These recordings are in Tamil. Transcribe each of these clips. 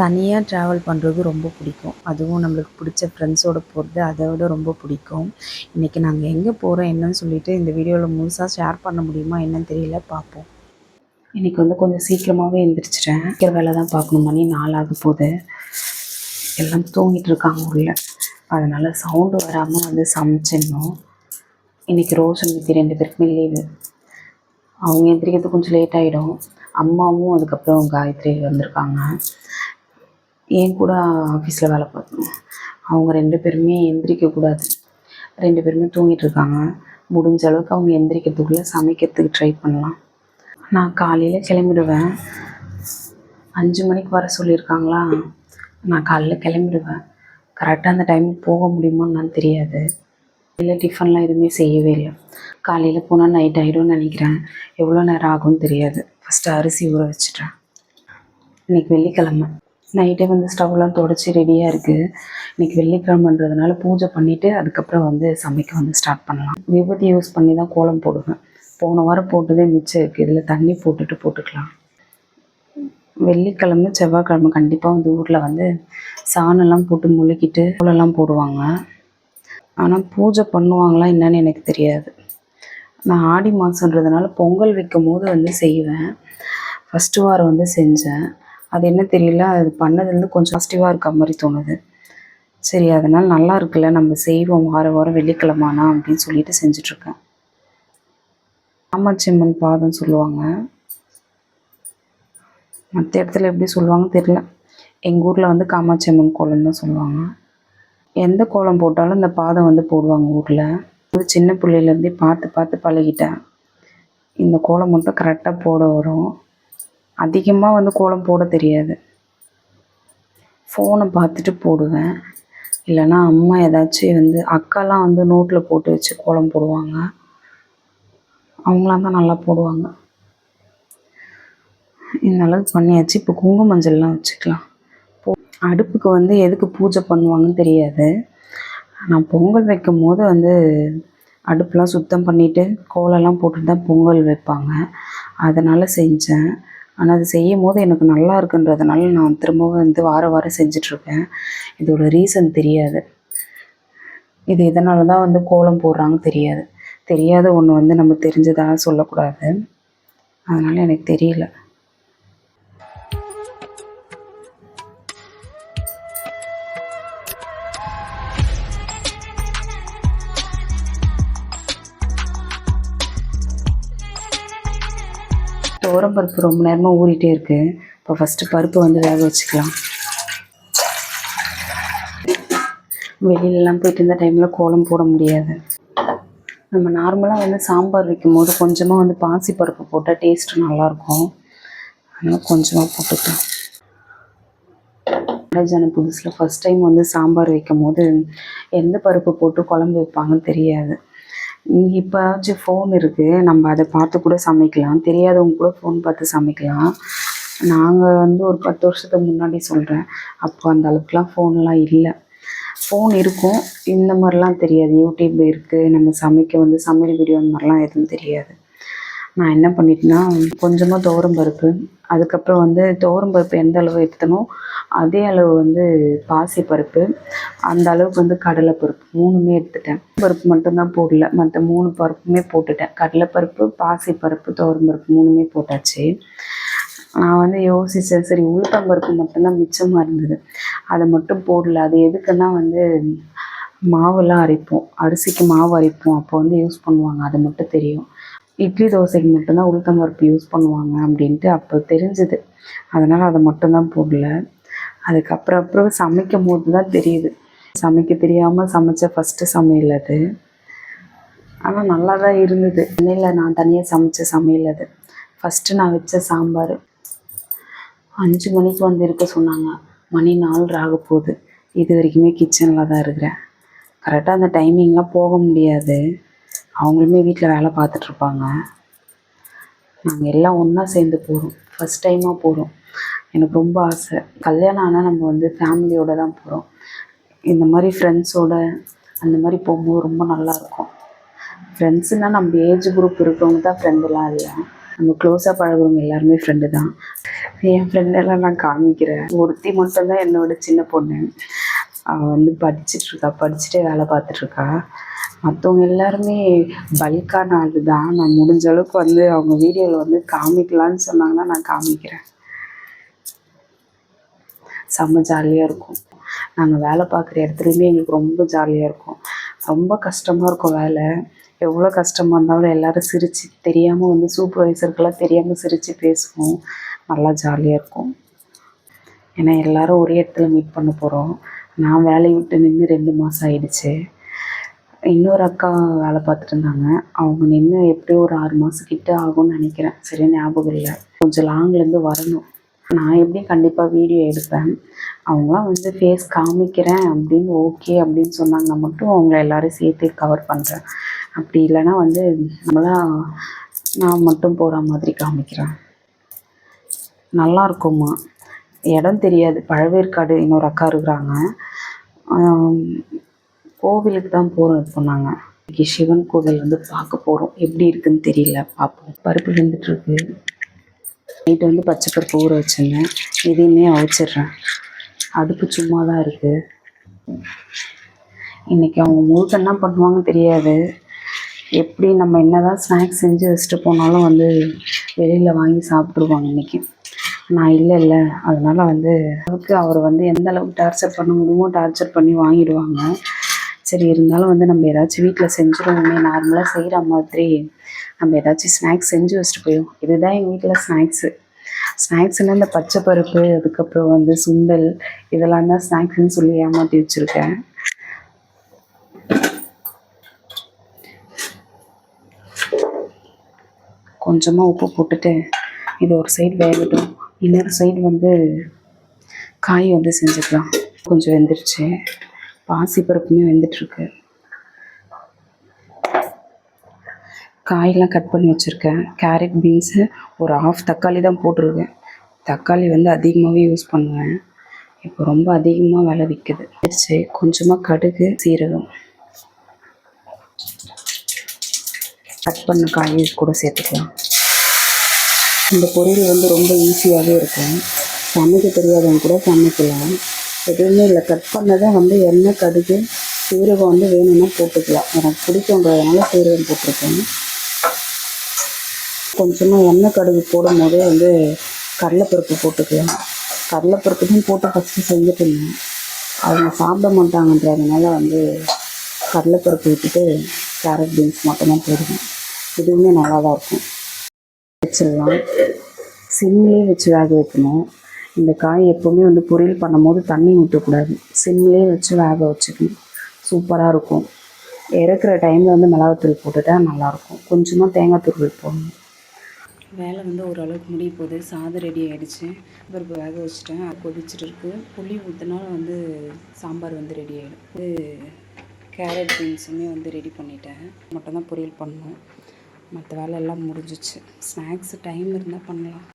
தனியாக ட்ராவல் பண்ணுறது ரொம்ப பிடிக்கும். அதுவும் நம்மளுக்கு பிடிச்ச ஃப்ரெண்ட்ஸோடு போகிறது அதை விட ரொம்ப பிடிக்கும். இன்றைக்கி நாங்கள் எங்கே போகிறோம் என்னன்னு சொல்லிட்டு இந்த வீடியோவில் முழுசாக ஷேர் பண்ண முடியுமா என்னன்னு தெரியல பார்ப்போம். இன்றைக்கி வந்து கொஞ்சம் சீக்கிரமாகவே எழுந்திரிச்சிட்டேன் சீக்கிரம் வேலை தான் பார்க்கணும் மணி நாலாக போகுது. எல்லாம் தூங்கிட்டு இருக்காங்க உள்ள. அதனால் சவுண்டு வராமல் வந்து சமைச்சிடணும். இன்றைக்கி ரோஷன் வித்தி ரெண்டு பேருக்குமே லீவு அவங்க எந்திரிக்கிறது கொஞ்சம் லேட் ஆகிடும் அம்மாவும் அதுக்கப்புறம் காயத்ரி வந்திருக்காங்க. என் கூட ஆஃபீஸில் வேலை பார்த்தோம் அவங்க ரெண்டு பேருமே எந்திரிக்கக்கூடாது ரெண்டு பேருமே தூங்கிட்டு இருக்காங்க. முடிஞ்ச அளவுக்கு அவங்க எந்திரிக்கிறதுக்குள்ளே சமைக்கிறதுக்கு ட்ரை பண்ணலாம். நான் காலையில் கிளம்பிடுவேன். அஞ்சு மணிக்கு வர சொல்லியிருக்காங்களா? நான் காலையில் கிளம்பிடுவேன். கரெக்டாக அந்த டைமுக்கு போக முடியுமான்னு தெரியாது. இல்லை டிஃபன்லாம் எதுவுமே செய்யவே இல்லை. காலையில் போனால் நைட் ஆகிடும்னு நினைக்கிறேன். எவ்வளோ நேரம் ஆகும்னு தெரியாது. ஃபஸ்ட்டு அரிசி ஊற வச்சிட்டேன். இன்றைக்கி வெள்ளிக்கிழமை. நைட்டே வந்து ஸ்டவ்லாம் தொடச்சி ரெடியாக இருக்குது இன்றைக்கி வெள்ளிக்கிழமைன்றதுனால பூஜை பண்ணிவிட்டு அதுக்கப்புறம் வந்து சமைக்க வந்து ஸ்டார்ட் பண்ணலாம். விபூதி யூஸ் பண்ணி தான் கோலம் போடுவேன். போன வாரம் போட்டதே மிச்சம் இருக்குது இதில் தண்ணி போட்டுட்டு போட்டுக்கலாம். வெள்ளிக்கிழமை செவ்வாய்க்கிழமை கண்டிப்பாக வந்து ஊரில் வந்து சாணம்லாம் போட்டு முழுக்கிட்டு கோலம்லாம் போடுவாங்க. ஆனால் பூஜை பண்ணுவாங்களா என்னன்னு எனக்கு தெரியாது. நான் ஆடி மாதன்றதுனால பொங்கல் வைக்கும் போது வந்து செய்வேன். ஃபஸ்ட்டு வாரம் வந்து செஞ்சேன். அது என்ன தெரியல அது பண்ணதுலேருந்து கொஞ்சம் பாசிட்டிவாக இருக்க மாதிரி தோணுது. சரி அதனால் நல்லா இருக்குல்ல நம்ம செய்வோம் வாரம் வாரம் வெள்ளிக்கிழமானா அப்படின்னு சொல்லிட்டு செஞ்சிட்ருக்கேன். காமாட்சியம்மன் பாதம் சொல்லுவாங்க. மற்ற இடத்துல எப்படி சொல்லுவாங்க தெரியல. எங்கள் ஊரில் வந்து காமாட்சியம்மன் கோலம் தான் சொல்லுவாங்க. எந்த கோலம் போட்டாலும் இந்த பாதம் வந்து போடுவாங்க ஊரில். ஒரு சின்ன பிள்ளையிலேருந்தே பார்த்து பார்த்து பழகிட்டேன். இந்த கோலம் மட்டும் கரெக்டாக போட வரும். அதிகமாக வந்து கோலம் போட தெரியாது. ஃபோனை பார்த்துட்டு போடுவேன். இல்லைன்னா அம்மா ஏதாச்சும் வந்து அக்காலாம் வந்து நோட்டில் போட்டு வச்சு கோலம் போடுவாங்க. அவங்களாம் தான் நல்லா போடுவாங்க. இந்த அளவுக்கு பண்ணியாச்சு. இப்போ குங்கும மஞ்சள்லாம் வச்சுக்கலாம் அடுப்புக்கு வந்து எதுக்கு பூஜை பண்ணுவாங்கன்னு தெரியாது. நான் பொங்கல் வைக்கும் போது வந்து அடுப்பெலாம் சுத்தம் பண்ணிவிட்டு கோலம்லாம் போட்டுட்டு தான் பொங்கல் வைப்பாங்க. அதனால் செஞ்சேன். ஆனால் அது செய்யும் போது எனக்கு நல்லா இருக்குன்றதுனால நான் திரும்பவும் வந்து வாரம் வாரம் செஞ்சிட்ருக்கேன் இதோட ரீசன் தெரியாது. இது இதனால தான் வந்து கோலம் போடுறாங்க தெரியாது. தெரியாத ஒன்று வந்து நம்ம தெரிஞ்சதாக சொல்லக்கூடாது. அதனால் எனக்கு தெரியல. பருப்பு ரொம்ப நேரமாக ஊறிட்டே இருக்குது இப்போ ஃபஸ்ட்டு பருப்பு வந்து வேக வச்சுக்கலாம். வெளியிலலாம் போயிட்டு இருந்த டைமில் கோலம் போட முடியாது. நம்ம நார்மலாக வந்து சாம்பார் வைக்கும் போது கொஞ்சமாக வந்து பாசி பருப்பு போட்டால் டேஸ்ட்டு நல்லாயிருக்கும் அதனால் கொஞ்சமாக போட்டுக்கலாம். மேரேஜான புதுசில் ஃபஸ்ட் டைம் வந்து சாம்பார் வைக்கும் போது எந்த பருப்பு போட்டு குழம்பு வைப்பாங்கன்னு தெரியாது. இப்போச்சும் ஃபோன் இருக்குது நம்ம அதை பார்த்து கூட சமைக்கலாம். தெரியாதவங்க கூட ஃபோன் பார்த்து சமைக்கலாம். நாங்கள் வந்து ஒரு பத்து வருஷத்துக்கு முன்னாடி சொல்கிறேன் அப்போ அந்த அளவுக்குலாம் ஃபோன்லாம் இல்லை. ஃபோன் இருக்கும். இந்த மாதிரிலாம் தெரியாது. யூடியூப் இருக்குது நம்ம சமைக்க வந்து சமையல் வீடியோ அந்த மாதிரிலாம் எதுவும் தெரியாது. நான் என்ன பண்ணிட்டேன்னா கொஞ்சமாக துவரம் பருப்பு. அதுக்கப்புறம் வந்து துவரம் பருப்பு எந்த அளவு எடுத்தனோ அதே அளவு வந்து பாசி பருப்பு. அந்த அளவுக்கு வந்து கடலைப்பருப்பு மூணுமே எடுத்துட்டேன். பருப்பு மட்டும்தான் போடல. மற்ற மூணு பருப்புமே போட்டுட்டேன். கடலைப்பருப்பு பாசி பருப்பு துவரம் பருப்பு மூணுமே போட்டாச்சு. நான் வந்து யோசித்தேன் சரி உளுத்தம்பருப்பு மட்டும்தான் மிச்சமாக இருந்தது. அதை மட்டும் போடல. அது எதுக்குன்னா வந்து மாவெல்லாம் அரைப்போம். அரிசிக்கு மாவு அரைப்போம். அப்போ வந்து யூஸ் பண்ணுவாங்க. அது மட்டும் தெரியும். இட்லி தோசைக்கு மட்டும்தான் உளுத்தம் பருப்பு யூஸ் பண்ணுவாங்க அப்படின்ட்டு அப்போ தெரிஞ்சுது. அதனால் அதை மட்டும்தான் போடல. அதுக்கப்புறம் அப்புறம் சமைக்கும் போது தான் தெரியுது. சமைக்க தெரியாமல் சமைச்ச ஃபஸ்ட்டு சமையல் அது. ஆனால் நல்லா தான் இருந்தது. சென்னையில் நான் தனியாக சமைச்ச சமையல் அது. ஃபஸ்ட்டு நான் வச்ச சாம்பார். அஞ்சு மணிக்கு வந்து இருக்க சொன்னாங்க. மணி நாலு ஆக போகுது. இது வரைக்குமே கிச்சனில் தான் இருக்கிறேன். கரெக்டாக அந்த டைமிங்லாம் போக முடியாது. அவங்களுமே வீட்டில் வேலை பார்த்துட்ருப்பாங்க நாங்கள் எல்லாம் ஒன்றா சேர்ந்து போகிறோம் ஃபஸ்ட் டைமாக போகிறோம் எனக்கு ரொம்ப ஆசை. கல்யாணம் ஆனால் நம்ம வந்து ஃபேமிலியோடு தான் போகிறோம் இந்த மாதிரி ஃப்ரெண்ட்ஸோட அந்த மாதிரி போகும்போது ரொம்ப நல்லாயிருக்கும் ஃப்ரெண்ட்ஸுனால் நம்ம ஏஜ் குரூப் இருக்கிறவங்க தான் ஃப்ரெண்டுலாம் இல்லை. நம்ம க்ளோஸாக பழகுறவங்க எல்லாருமே ஃப்ரெண்டு தான். என் ஃப்ரெண்டெல்லாம் நான் காமிக்கிறேன். ஒருத்தி மட்டும்தான் என்னோட சின்ன பொண்ணு. அவள் வந்து படிச்சிட்ருக்கா படிச்சுட்டே வேலை பார்த்துட்ருக்கா. மற்றவங்க எல்லாருமே பல்கான ஆள் தான் நான் முடிஞ்ச அளவுக்கு வந்து அவங்க வீடியோவில் வந்து காமிக்கலான்னு சொன்னாங்கன்னா நான் காமிக்கிறேன். செம்ம ஜாலியாக இருக்கும். நாங்கள் வேலை பார்க்குற இடத்துலையுமே எங்களுக்கு ரொம்ப ஜாலியாக இருக்கும். ரொம்ப கஷ்டமாக இருக்கும் வேலை. எவ்வளோ கஷ்டமாக இருந்தாலும் எல்லோரும் சிரித்து தெரியாமல் வந்து சூப்பர்வைசருக்கெல்லாம் தெரியாமல் சிரித்து பேசுவோம். நல்லா ஜாலியாக இருக்கும். ஏன்னா எல்லோரும் ஒரே இடத்துல மீட் பண்ண போகிறோம் நான் வேலையை விட்டு நின்று ரெண்டு மாதம் ஆயிடுச்சு. இன்னொரு அக்கா வேலை பார்த்துட்டு இருந்தாங்க. அவங்க நின்று எப்படியும் ஒரு ஆறு மாதம் கிட்ட ஆகும்னு நினைக்கிறேன். சரியா ஞாபகம் இல்லை. கொஞ்சம் லாங்லேருந்து வரணும். நான் எப்படி கண்டிப்பாக வீடியோ எடுப்பேன்? அவங்களாம் வந்து ஃபேஸ் காமிக்கிறேன் அப்படின்னு ஓகே அப்படின்னு சொன்னாங்கன்னா மட்டும் அவங்கள எல்லோரும் சேர்த்து கவர் பண்ணுறேன் அப்படி இல்லைன்னா வந்து நம்மளாம் நான் மட்டும் போகிற மாதிரி காமிக்கிறேன். நல்லா இருக்குமா இடம் தெரியாது. பழவேற்காடு இன்னொரு அக்கா இருக்கிறாங்க. கோவிலுக்கு தான் போகிறோம் சொன்னாங்க. இன்றைக்கி சிவன் கோவில் வந்து பார்க்க போகிறோம் எப்படி இருக்குன்னு தெரியல பார்ப்போம். பருப்பு வெந்துட்டுருக்கு நைட்டு வந்து பச்சை பருப்பு ஊற வச்சுருந்தேன். இதையுமே அவிச்சிடுறேன். அடுப்பு சும்மா தான் இருக்குது இன்றைக்கி அவங்க முழுக்க என்ன பண்ணுவாங்கன்னு தெரியாது. எப்படி நம்ம என்ன தான் ஸ்நாக்ஸ் செஞ்சு வச்சுட்டு போனாலும் வந்து வெளியில் வாங்கி சாப்பிட்ருவாங்க இன்னைக்கு. நான் இல்லை இல்லை. அதனால வந்து அளவுக்கு அவர் வந்து எந்த அளவுக்கு டார்ச்சர் பண்ண முடியுமோ டார்ச்சர் பண்ணி வாங்கிடுவாங்க. சரி இருந்தாலும் வந்து நம்ம ஏதாச்சும் வீட்டில் செஞ்சுருவோமே நார்மலாக செய்கிற மாதிரி. நம்ம ஏதாச்சும் ஸ்நாக்ஸ் செஞ்சு வச்சுட்டு போயிடும் இதுதான் எங்கள் வீட்டில் ஸ்நாக்ஸு ஸ்நாக்ஸ்னால் இந்த பச்சை பருப்பு அதுக்கப்புறம் வந்து சுண்டல் இதெல்லாம் தான் ஸ்நாக்ஸ்னு சொல்லி ஏமாற்றி வச்சுருக்கேன். கொஞ்சமாக உப்பு போட்டுட்டு இது ஒரு சைடு வேகட்டும். இன்னொரு சைடு வந்து காய் வந்து செஞ்சுக்கலாம். கொஞ்சம் வெந்துருச்சு. பாசிப்பருப்புமே வெந்துட்டுருக்கு. காயெல்லாம் கட் பண்ணி வச்சுருக்கேன். கேரட் பீன்ஸு ஒரு ஆஃப் தக்காளி தான் போட்டிருக்கேன். தக்காளி வந்து அதிகமாகவே யூஸ் பண்ணுவேன். இப்போ ரொம்ப அதிகமாக விலை விற்குது சரி கொஞ்சமாக கடுகு சீரகம். கட் பண்ண காய் கூட சேர்த்துக்கலாம். இந்த பொரியல் வந்து ரொம்ப ஈஸியாகவே இருக்கும். சமைக்க தெரியாதவங்க கூட சமைக்கலாம். எதுவுமே இல்லை. கட் பண்ணதை வந்து எண்ணெய் கடுகு சீரகம் வந்து வேணும்னா போட்டுக்கலாம். எனக்கு பிடிக்குன்றதுனால சீரகம் போட்டிருக்கேன். கொஞ்சமாக எண்ணெய் கடுகு போடும் போதே வந்து கடலைப்பருப்பு போட்டுக்கலாம். கடலைப்பருப்புக்கும் போட்டு ஃபஸ்ட்டு செஞ்சுட்டு இருந்தேன். அவங்க சாப்பிட மாட்டாங்கன்றதுனால வந்து கடலைப்பருப்பு விட்டுட்டு கேரட் பீன்ஸ் மட்டும்தான் போடுவேன். இதுவுமே நல்லா தான் இருக்கும். வச்சிடலாம். சிம்லேயே வச்சு வேக வைக்கணும். இந்த காய் எப்போவுமே வந்து பொரியல் பண்ணும்போது தண்ணி ஊற்றக்கூடாது சிம்லேயே வச்சு வேக வச்சுக்கணும். சூப்பராக இருக்கும். இறக்குற டைமில் வந்து மிளகாத்தூள் போட்டுட்டா நல்லாயிருக்கும். கொஞ்சமாக தேங்காய் துருவல் போடணும். வேலை வந்து ஓரளவுக்கு முடிய போகுது. சாதம் ரெடி ஆகிடுச்சு பருப்பு வேக வச்சுட்டேன். அது கொதிச்சுட்டு இருக்கு. புளி ஊற்றினாலும் வந்து சாம்பார் வந்து ரெடி ஆகிடும் இது கேரட் பீன்ஸுமே வந்து ரெடி பண்ணிட்டேன். மட்டும் தான் பொரியல் பண்ணணும். மற்ற வேலை எல்லாம் முடிஞ்சிச்சு. ஸ்நாக்ஸு டைம் இருந்தால் பண்ணலாம்.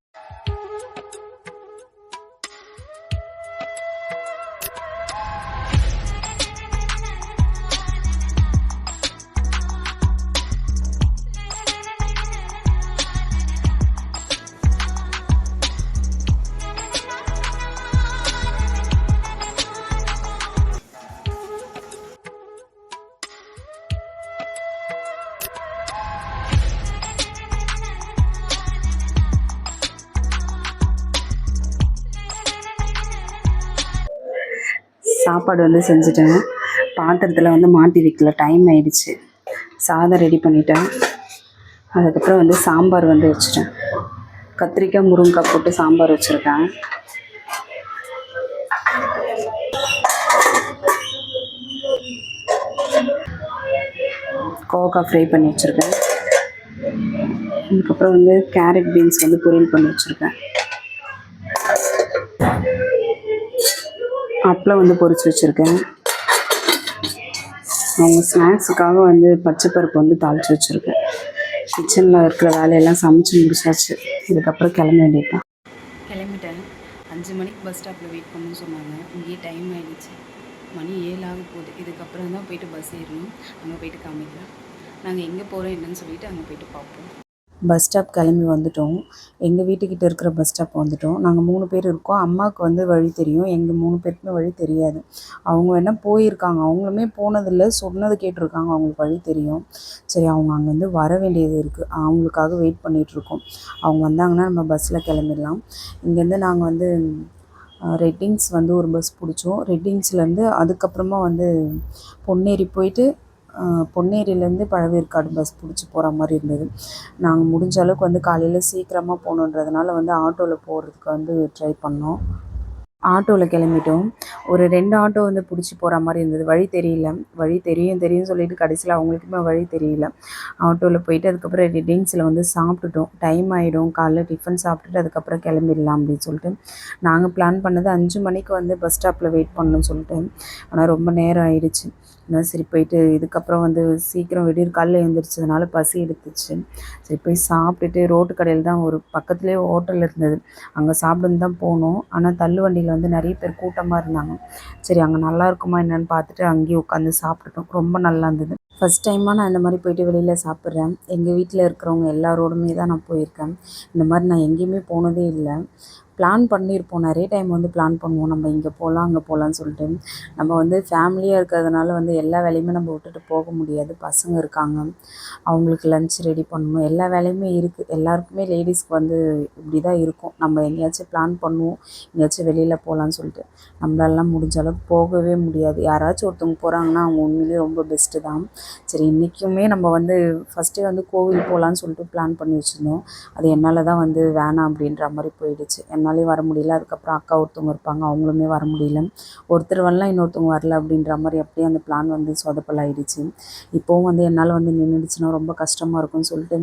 சாப்பாடு வந்து செஞ்சுட்டேன். பாத்திரத்தில் வந்து மாற்றி வைக்கல. டைம் ஆயிடுச்சு. சாதம் ரெடி பண்ணிட்டேன். அதுக்கப்புறம் வந்து சாம்பார் வந்து வச்சுட்டேன். கத்திரிக்காய் முருங்கைக்காய் போட்டு சாம்பார் வச்சுருக்கேன். கோவக்காய் ஃப்ரை பண்ணி வச்சுருக்கேன். அதுக்கப்புறம் வந்து கேரட் பீன்ஸ் வந்து பொரியல் பண்ணி வச்சுருக்கேன். அப்பளம் வந்து பொறிச்சு வச்சுருக்கேன். அவங்க ஸ்நாக்ஸுக்காக வந்து பச்சை பருப்பு வந்து தாளித்து வச்சுருக்கேன். கிச்சனில் இருக்கிற வேலையெல்லாம் சமைச்சு முடிச்சாச்சு. இதுக்கப்புறம் கிளம்ப வேண்டியதுதான். கிளம்பிட்டேன். அஞ்சு மணிக்கு பஸ் ஸ்டாப்பில் வெயிட் பண்ணணும்னு சொன்னாங்க. இங்கேயே டைம் ஆகிடுச்சு மணி ஏழு ஆக போகுது. இதுக்கப்புறம் தான் போயிட்டு பஸ் ஏறணும். அங்கே போயிட்டு காமிக்கலாம். நாங்கள் எங்கே போகிறோம் என்னன்னு சொல்லிட்டு அங்கே போயிட்டு பார்ப்போம். பஸ் ஸ்டாப் கிளம்பி வந்துட்டோம். எங்கள் வீட்டுக்கிட்ட இருக்கிற பஸ் ஸ்டாப் வந்துட்டோம். நாங்கள் மூணு பேர் இருக்கோம். அம்மாவுக்கு வந்து வழி தெரியும். எங்கள் மூணு பேருக்குமே வழி தெரியாது. அவங்க வேணால் போயிருக்காங்க. அவங்களுமே போனதில்லை. சொன்னது கேட்டிருக்காங்க. அவங்களுக்கு வழி தெரியும். சரி அவங்க அங்கேருந்து வர வேண்டியது இருக்குது அவங்களுக்காக வெயிட் பண்ணிகிட்ருக்கோம் அவங்க வந்தாங்கன்னா நம்ம பஸ்ஸில் கிளம்பிடலாம். இங்கேருந்து நாங்கள் வந்து ரெட்டிங்ஸ் வந்து ஒரு பஸ் பிடிச்சோம். ரெட்டிங்ஸ்லேருந்து அதுக்கப்புறமா வந்து பொன்னேரி போயிட்டு பொன்னேரியிலேருந்து பழவேற்காடு பஸ் பிடிச்சி போகிற மாதிரி இருந்தது. நாங்கள் முடிஞ்ச அளவுக்கு வந்து காலையில் சீக்கிரமாக போகணுன்றதுனால வந்து ஆட்டோவில் போகிறதுக்கு வந்து ட்ரை பண்ணோம். ஆட்டோவில் கிளம்பிட்டோம். ஒரு ரெண்டு ஆட்டோ வந்து பிடிச்சி போகிற மாதிரி இருந்தது. வழி தெரியல. வழி தெரியும் தெரியும் சொல்லிட்டு கடைசியில் அவங்களுக்குமே வழி தெரியல. ஆட்டோவில் போயிட்டு அதுக்கப்புறம் ரெட்டிங்ஸில் வந்து சாப்பிட்டுட்டோம். டைம் ஆகிடும் காலைல டிஃபன் சாப்பிட்டுட்டு அதுக்கப்புறம் கிளம்பிடலாம் அப்படின்னு சொல்லிட்டு. நாங்கள் பிளான் பண்ணது அஞ்சு மணிக்கு வந்து பஸ் ஸ்டாப்பில் வெயிட் பண்ணணும்னு சொல்லிட்டு. ஆனால் ரொம்ப நேரம் ஆயிடுச்சு. அதான் சரி போயிட்டு இதுக்கப்புறம் வந்து சீக்கிரம் விடியற் காலைல எழுந்திரிச்சதுனால பசி எடுத்துச்சு. சரி போய் சாப்பிட்டுட்டு ரோட்டு கடையில் தான் ஒரு பக்கத்துலேயே ஹோட்டல் இருந்தது. அங்கே சாப்பிடுன்னு தான் போனோம். ஆனால் தள்ளு வந்து நிறைய பேர் கூட்டமாக இருந்தாங்க. சரி அங்கே நல்லா இருக்குமா என்னென்னு பார்த்துட்டு அங்கேயே உட்காந்து சாப்பிட்டுட்டோம். ரொம்ப நல்லா இருந்தது. ஃபஸ்ட் டைமாக நான் இந்த மாதிரி போயிட்டு வெளியில் சாப்பிட்றேன். எங்கள் வீட்டில் இருக்கிறவங்க எல்லாரோடுமே தான் நான் போயிருக்கேன். இந்த மாதிரி நான் எங்கேயுமே போனதே இல்லை. பிளான் பண்ணியிருப்போம். நிறைய டைம் வந்து பிளான் பண்ணுவோம். நம்ம இங்கே போகலாம் அங்கே போகலான்னு சொல்லிட்டு. நம்ம வந்து ஃபேமிலியாக இருக்கிறதுனால வந்து எல்லா வேலையுமே நம்ம விட்டுட்டு போக முடியாது. பசங்க இருக்காங்க. அவங்களுக்கு லன்ச் ரெடி பண்ணணும். எல்லா வேலையுமே இருக்குது எல்லாருக்குமே லேடிஸ்க்கு வந்து இப்படி தான் இருக்கும். நம்ம எங்கேயாச்சும் பிளான் பண்ணுவோம். எங்கேயாச்சும் வெளியில் போகலான்னு சொல்லிட்டு. நம்மளாலாம் முடிஞ்ச அளவுக்கு போகவே முடியாது. யாராச்சும் ஒருத்தவங்க போகிறாங்கன்னா அவங்க உண்மையிலேயே ரொம்ப பெஸ்ட்டு தான். சரி இன்றைக்குமே நம்ம வந்து ஃபஸ்ட்டே வந்து கோவில் போகலான்னு சொல்லிட்டு பிளான் பண்ணி வச்சுருந்தோம். அது என்னால் தான் வந்து வேணாம் அப்படின்ற மாதிரி போயிடுச்சு. என்னாலேயும் வர முடியல. அதுக்கப்புறம் அக்கா ஒருத்தவங்க இருப்பாங்க அவங்களுமே வர முடியல. ஒருத்தர் வரலாம் இன்னொருத்தவங்க வரல அப்படின்ற மாதிரி அப்படியே அந்த பிளான் வந்து சொதப்பலாயிடுச்சு. இப்போவும் வந்து என்னால் வந்து நின்றுடுச்சுன்னா ரொம்ப கஷ்டமாக இருக்கும்னு சொல்லிட்டு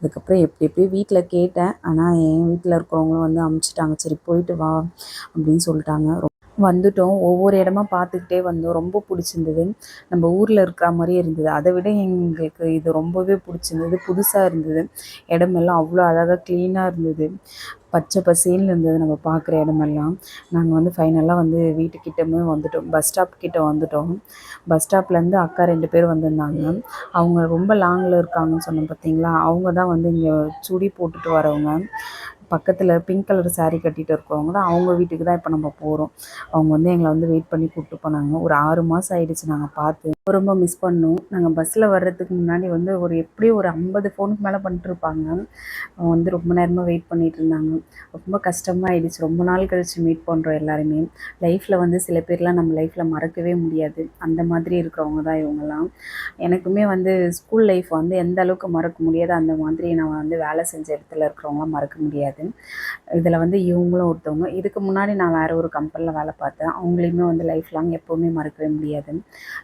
அதுக்கப்புறம் எப்படி எப்படி வீட்டில் கேட்டேன். ஆனால் என் வீட்டில் இருக்கிறவங்களும் வந்து அமுச்சிட்டாங்க. சரி போயிட்டு வா அப்படின்னு சொல்லிட்டாங்க. வந்துட்டோம். ஒவ்வொரு இடமா பார்த்துக்கிட்டே வந்தோம். ரொம்ப பிடிச்சிருந்தது. நம்ம ஊரில் இருக்கிற மாதிரியே இருந்தது. அதை விட எங்களுக்கு இது ரொம்பவே பிடிச்சிருந்தது. புதுசாக இருந்தது. இடமெல்லாம் அவ்வளோ அழகாக க்ளீனாக இருந்தது. பச்சை பசேல்னு இருந்தது நம்ம பார்க்குற இடமெல்லாம். நாங்கள் வந்து ஃபைனலாக வந்து வீட்டுக்கிட்டமே வந்துட்டோம். பஸ் ஸ்டாப் கிட்டே வந்துட்டோம். பஸ் ஸ்டாப்லேருந்து அக்கா ரெண்டு பேர் வந்திருந்தாங்க. அவங்க ரொம்ப லாங்கில் இருக்காங்கன்னு சொன்னோம் பார்த்தீங்களா? அவங்க தான் வந்து இங்கே சுடி போட்டுட்டு வரவங்க. பக்கத்தில் பிங்க் கலர் சாரீ கட்டிகிட்டு இருக்கிறவங்க தான் அவங்க வீட்டுக்கு தான் இப்போ நம்ம போகிறோம் அவங்க வந்து எங்களை வந்து வெயிட் பண்ணி கூப்பிட்டு போனாங்க. ஒரு ஆறு மாதம் ஆயிடுச்சு நாங்கள் பார்த்து. ரொம்ப மிஸ் பண்ணோம். நாங்கள் பஸ்ஸில் வர்றதுக்கு முன்னாடி வந்து ஒரு எப்படியும் ஒரு ஐம்பது ஃபோனுக்கு மேலே பண்ணிட்டுருப்பாங்க அவங்க வந்து ரொம்ப நேரமாக வெயிட் பண்ணிகிட்டு இருந்தாங்க. ரொம்ப கஷ்டமாக ஆயிடுச்சு. ரொம்ப நாள் கழிச்சு மீட் பண்ணுறோம் எல்லாருமே. லைஃப்பில் வந்து சில பேர்லாம் நம்ம லைஃப்பில் மறக்கவே முடியாது. அந்த மாதிரி இருக்கிறவங்க தான் இவங்கெல்லாம். எனக்குமே வந்து ஸ்கூல் லைஃப் வந்து எந்த அளவுக்கு மறக்க முடியாதோ அந்த மாதிரி நான் வந்து வேலை செஞ்ச இடத்துல இருக்கிறவங்களாம் மறக்க முடியாது. இதில் வந்து இவங்களும் ஒருத்தவங்க. இதுக்கு முன்னாடி நான் வேறு ஒரு கம்பெனியில் வேலை பார்த்தேன். அவங்களையுமே வந்து லைஃப் லாங் எப்போவுமே மறக்கவே முடியாது.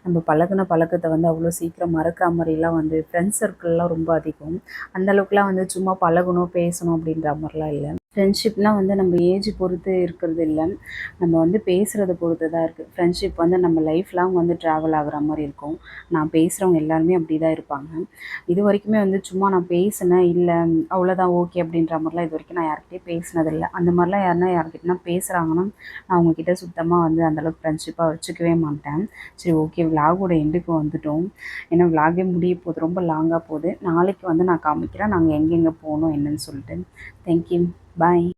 நம்ம பழகின பழக்கத்தை வந்து அவ்வளோ சீக்கிரம் மறக்கிற மாதிரிலாம் வந்து ஃப்ரெண்ட்ஸ் சர்க்கிள்லாம் ரொம்ப அதிகம். அந்தளவுக்குலாம் வந்து சும்மா பழகணும் பேசணும் அப்படின்ற மாதிரிலாம் இல்லை. ஃப்ரெண்ட்ஷிப்னால் வந்து நம்ம ஏஜ் பொறுத்து இருக்கிறது இல்லை. நம்ம வந்து பேசுகிறத பொறுத்து தான் இருக்குது ஃப்ரெண்ட்ஷிப் வந்து நம்ம லைஃப் லாங் வந்து ட்ராவல் ஆகிற மாதிரி இருக்கும். நான் பேசுகிறவங்க எல்லாருமே அப்படி தான் இருப்பாங்க. இது வரைக்குமே வந்து சும்மா நான் பேசினேன் இல்லை அவ்வளோதான் ஓகே அப்படின்ற மாதிரிலாம் இது வரைக்கும் நான் யார்கிட்டயும் பேசினதில்லை அந்த மாதிரிலாம் யாருன்னா யார்கிட்டனா பேசுகிறாங்கன்னா நான் அவங்கக்கிட்ட சுத்தமாக வந்து அந்தளவுக்கு ஃப்ரெண்ட்ஷிப்பாக வச்சுக்கவே மாட்டேன். சரி ஓகே விலாகோட எண்டுக்கு வந்துட்டோம். ஏன்னா விலாகே முடிய போகுது ரொம்ப லாங்காக போகுது. நாளைக்கு வந்து நான் காமிக்கிறேன் நாங்கள் எங்கெங்கே போகணும் என்னன்னு சொல்லிட்டு. Thank you Bye.